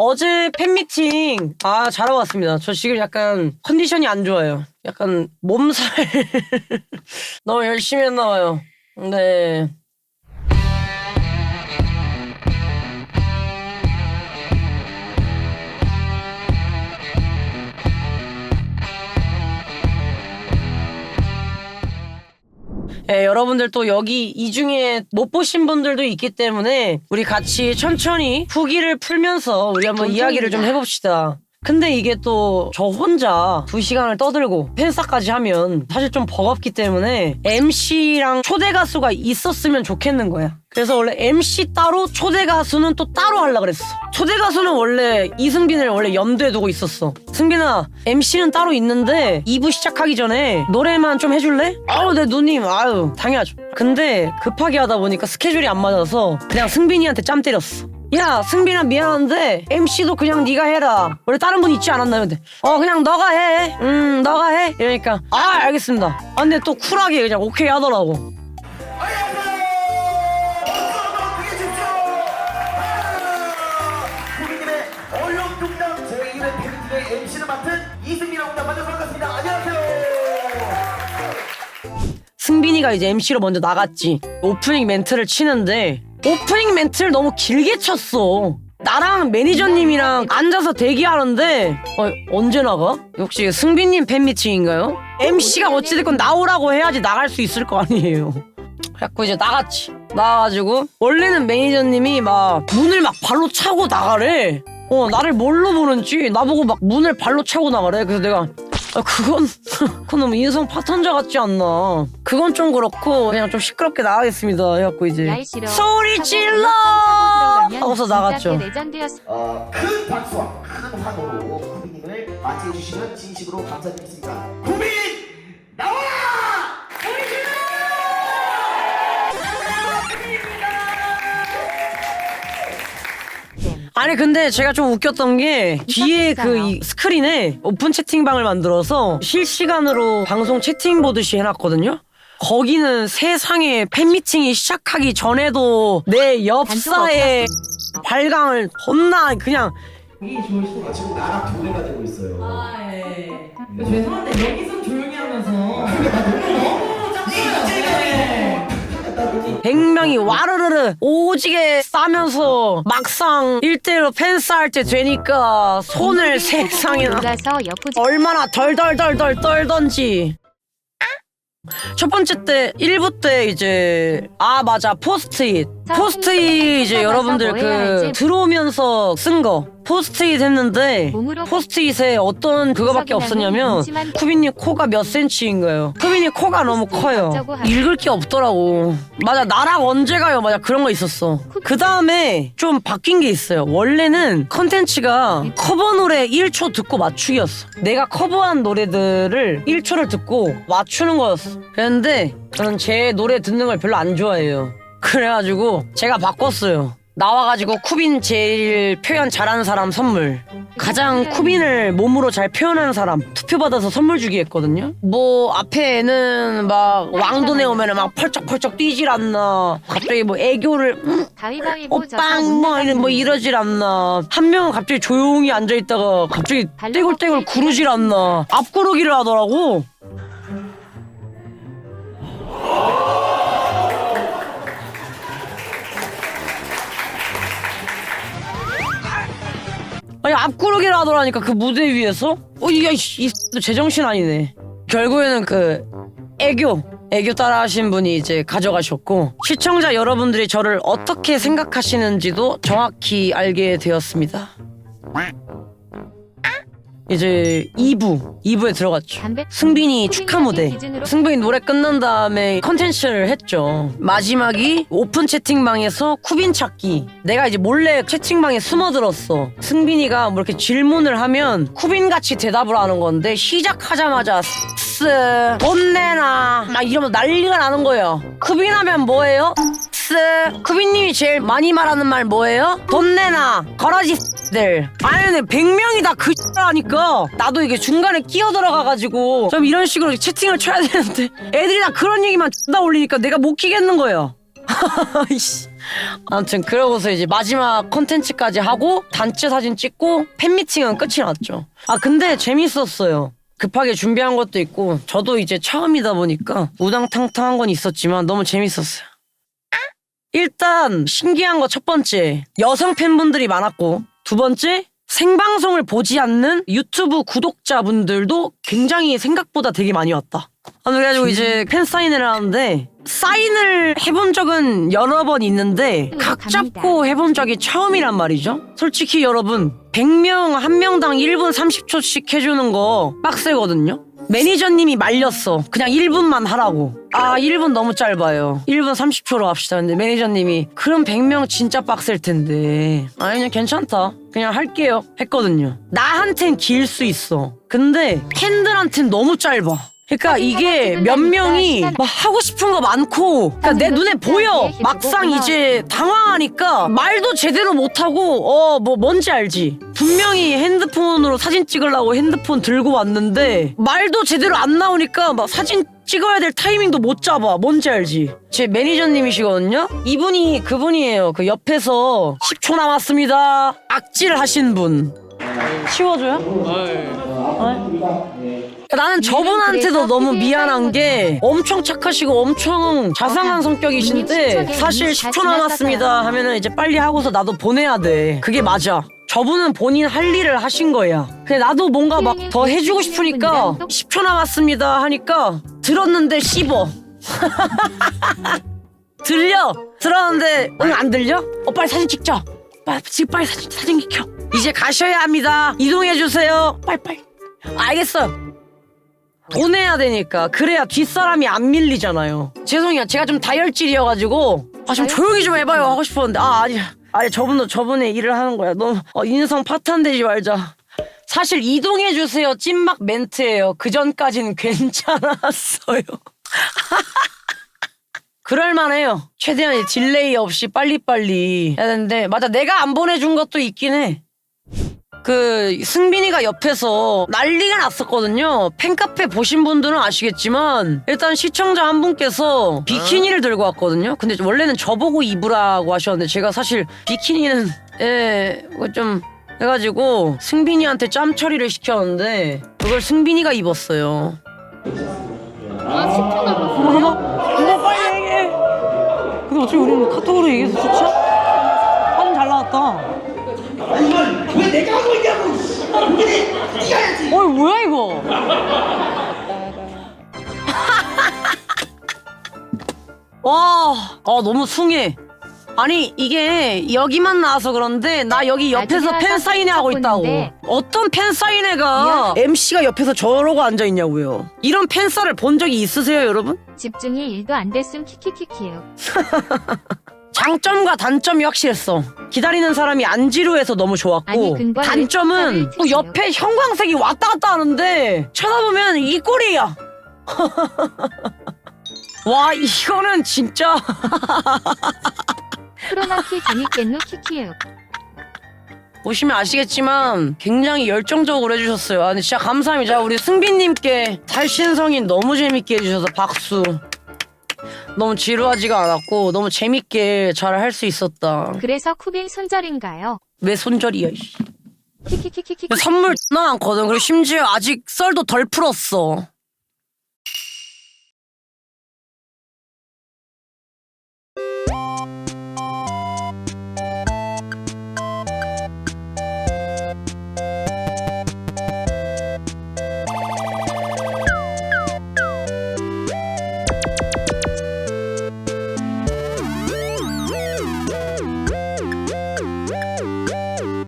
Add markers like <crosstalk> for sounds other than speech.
어제 팬미팅 아 잘하고 왔습니다. 저 지금 약간 컨디션이 안 좋아요. 약간 몸살 <laughs> 너무 열심히 했나 봐요. 네. 예, 여러분들 또 여기 이 중에 못 보신 분들도 있기 때문에 우리 같이 천천히 후기를 풀면서 우리 한번 이야기를 좀 해봅시다. 근데 이게 또 저 혼자 두 시간을 떠들고 팬싸까지 하면 사실 좀 버겁기 때문에 MC랑 초대 가수가 있었으면 좋겠는 거야. 그래서 원래 MC 따로 초대 가수는 또 따로 하려 그랬어. 초대 가수는 원래 이승빈을 원래 염두에 두고 있었어. 승빈아, MC는 따로 있는데 2부 시작하기 전에 노래만 좀 해줄래? 아우 내 누님, 아유 당연하죠. 근데 급하게 하다 보니까 스케줄이 안 맞아서 그냥 승빈이한테 짬 때렸어. 야 승빈아 미안한데 MC도 그냥 네가 해라 원래 다른 분 있지 않았나요? 근데 어 그냥 너가 해 음 너가 해 이러니까 아 알겠습니다 아 근데 또 쿨하게 그냥 오케이 하더라고 국민님의 얼렁뚱땅 제1회 팬미팅의 MC를 맡은 이승민이라고 합니다. 만나서 반갑습니다. 안녕하세요. 승빈이가 이제 MC로 먼저 나갔지 오프닝 멘트를 치는데 오프닝 멘트를 너무 길게 쳤어. 나랑 매니저님이랑 앉아서 대기하는데 어, 언제 나가? 역시 승빈님 팬미팅인가요? MC가 어찌됐건 나오라고 해야지 나갈 수 있을 거 아니에요. 그래갖고 이제 나갔지. 나와가지고 원래는 매니저님이 막 문을 막 발로 차고 나가래. 어 나를 뭘로 보는지 나보고 막 문을 발로 차고 나가래. 그래서 내가 아, 그건 <laughs> 그건 너무 인성 파탄자 같지 않나 그건 좀 그렇고 그냥 좀 시끄럽게 나가겠습니다 해갖고 이제. 소리 질러 하고서 나갔죠. 어, 큰 박수와 큰 환호로 국민님을 맞이해 주시면 진심으로 감사드리겠습니다. 국민 아니 근데 제가 좀 웃겼던 게 뒤에 그 이 스크린에 오픈 채팅방을 만들어서 실시간으로 방송 채팅 보듯이 해놨거든요. 거기는 세상에 팬미팅이 시작하기 전에도 내 엽사에 발광을 겁나 그냥 아, 지금 나랑 도래가 되고 있어요. 아, 예. 죄송한데 여기서 조용히 하면서 명이 와르르르 오지게 싸면서 막상 1대1로 팬싸할 때 되니까 손을 세상에나 올라서 여포지 얼마나 덜덜덜덜 떨던지. 첫 번째 때 1부 때 이제 아 맞아 포스트잇 포스트잇 이제 여러분들 그 들어오면서 쓴 거. 포스트잇 했는데 포스트잇에 어떤 그거밖에 없었냐면 쿠빈님 코가 몇 센치인가요? 쿠빈님 코가 너무 커요. 읽을 게 없더라고. 맞아 나랑 언제 가요? 맞아 그런 거 있었어. 그 다음에 좀 바뀐 게 있어요. 원래는 컨텐츠가 커버 노래 1초 듣고 맞추기였어. 내가 커버한 노래들을 1초를 듣고 맞추는 거였어. 그랬는데 저는 제 노래 듣는 걸 별로 안 좋아해요 그래가지고 제가 바꿨어요. 나와가지고 쿠빈 제일 표현 잘하는 사람 선물. 가장 쿠빈을 몸으로 잘 표현하는 사람 투표 받아서 선물 주기 했거든요. 뭐 앞에는 막 왕돈에 오면은 막 펄쩍펄쩍 뛰질 않나. 갑자기 뭐 애교를 음, 가위바위보 오빵 뭐 이런 뭐 이러질 않나. 한 명은 갑자기 조용히 앉아 있다가 갑자기 떼굴떼굴 구르질 않나. 앞구르기를 하더라고 아니 앞구르기를 하더라니까 그 무대 위에서? 어 이야 이, 이 제정신 아니네. 결국에는 그 애교 애교 따라 하신 분이 이제 가져가셨고 시청자 여러분들이 저를 어떻게 생각하시는지도 정확히 알게 되었습니다 이제 2부 2부에 들어갔죠. 승빈이 축하 무대 승빈이 노래 끝난 다음에 컨텐츠를 했죠. 마지막이 오픈 채팅방에서 쿠빈 찾기. 내가 이제 몰래 채팅방에 숨어들었어. 승빈이가 뭐 이렇게 질문을 하면 쿠빈같이 대답을 하는 건데 시작하자마자 스돈 내놔. 막 이러면 난리가 나는 거예요. 쿠빈 하면 뭐예요? 스 쿠빈님이 제일 많이 말하는 말 뭐예요? 돈 내놔. 거라지 들 아니 근데 100명이 다그 하니까 나도 이게 중간에 끼어 들어가가지고 좀 이런 식으로 채팅을 쳐야 되는데 애들이 다 그런 얘기만 나 올리니까 내가 못 키겠는 거예요. <laughs> 아무튼 그러고서 이제 마지막 컨텐츠까지 하고 단체 사진 찍고 팬미팅은 끝이 났죠. 아 근데 재밌었어요. 급하게 준비한 것도 있고 저도 이제 처음이다 보니까 우당탕탕한 건 있었지만 너무 재밌었어요. 일단 신기한 거 첫 번째 여성 팬분들이 많았고 두 번째 생방송을 보지 않는 유튜브 구독자분들도 굉장히 생각보다 되게 많이 왔다. 아, 그래가지고 이제 팬 사인회를 하는데 사인을 해본 적은 여러 번 있는데 각 잡고 해본 적이 처음이란 말이죠. 솔직히 여러분 100명 한 명당 1분 30초씩 해주는 거 빡세거든요. 매니저님이 말렸어. 그냥 1분만 하라고. 아, 1분 너무 짧아요. 1분 30초로 합시다. 근데 매니저님이 그럼 100명 진짜 빡셀 텐데. 아니, 그냥 괜찮다. 그냥 할게요. 했거든요. 나한텐 길 수 있어. 근데 팬들한텐 너무 짧아. 그러니까 이게 몇 명이 막 하고 싶은 거 많고 그러니까 내 눈에 보여. 막상 이제 당황하니까 말도 제대로 못하고 어 뭐 뭔지 알지? 분명히 핸드폰으로 사진 찍으려고 핸드폰 들고 왔는데 말도 제대로 안 나오니까 막 사진 찍어야 될 타이밍도 못 잡아. 뭔지 알지? 제 매니저님이시거든요? 이분이 그분이에요. 그 옆에서 10초 남았습니다. 악질 하신 분. 치워줘요? 나는 저분한테도 너무 미안한 게 엄청 착하시고 엄청 자상한 성격이신데 사실 10초 남았습니다 하면은 이제 빨리 하고서 나도 보내야 돼. 그게 맞아. 저분은 본인 할 일을 하신 거야. 근데 나도 뭔가 막 더 해주고 싶으니까 10초 남았습니다 하니까 들었는데 씹어. <laughs> 들려. 들었는데 응 안 들려? 어 빨리 사진 찍자. 빨리 지금 빨리 사진 사진 켜. 이제 가셔야 합니다. 이동해 주세요. 빨리 빨리. 알겠어 요. 보내야 되니까 그래야 뒷사람이 안 밀리잖아요. 죄송해요. 제가 좀 다혈질이어가지고 아 좀 조용히 좀 해봐요 하고 싶었는데 아 아니 아니 저분도 저분의 일을 하는 거야. 너무 어, 인성 파탄되지 말자. 사실 이동해 주세요 찐막 멘트예요. 그 전까지는 <laughs> 괜찮았어요. <laughs> 그럴만해요. 최대한 이 딜레이 없이 빨리빨리 해야 되는데 맞아 내가 안 보내준 것도 있긴 해. 그 승빈이가 옆에서 난리가 났었거든요. 팬카페 보신 분들은 아시겠지만 일단 시청자 한 분께서 비키니를 들고 왔거든요. 근데 원래는 저보고 입으라고 하셨는데 제가 사실 비키니는 예좀 해가지고 승빈이한테 짬 처리를 시켰는데 그걸 승빈이가 입었어요. 아 10초 남았어. 어머 빨리 얘기해. 근데 어차피 우리는 카톡으로 얘기해서 좋지? 사진 잘 나왔다. 왜 내가 하고 있냐고 이게 네가 해야지 어이 뭐야 이거? 와, 아 너무 숭해. 아니 이게 여기만 나와서 그런데 나 여기 옆에서 나중에 팬 사인회 하고 있다고. 보는데. 어떤 팬 사인회가 MC가 옆에서 저러고 앉아 있냐고요. 이런 팬사를 본 적이 있으세요, 여러분? 집중이 1도 안 됐음 키키키키요. <laughs> 장점과 단점이 확실했어. 기다리는 사람이 안 지루해서 너무 좋았고 근거를 단점은 또 옆에 형광색이 왔다 갔다 하는데 쳐다보면 이 꼴이야. <laughs> 와 이거는 진짜 크로마키 재밌겠노 키키요. 보시면 아시겠지만 굉장히 열정적으로 해주셨어요. 아, 근데 진짜 감사합니다. 우리 승빈님께 탈신성인 너무 재밌게 해주셔서 박수. 너무 지루하지가 않았고 너무 재밌게 잘 할 수 있었다. 그래서 쿠빈 손절인가요? 왜 손절이야? 이씨. 키키키키키. 선물 존나 많거든. 그리고 심지어 아직 썰도 덜 풀었어.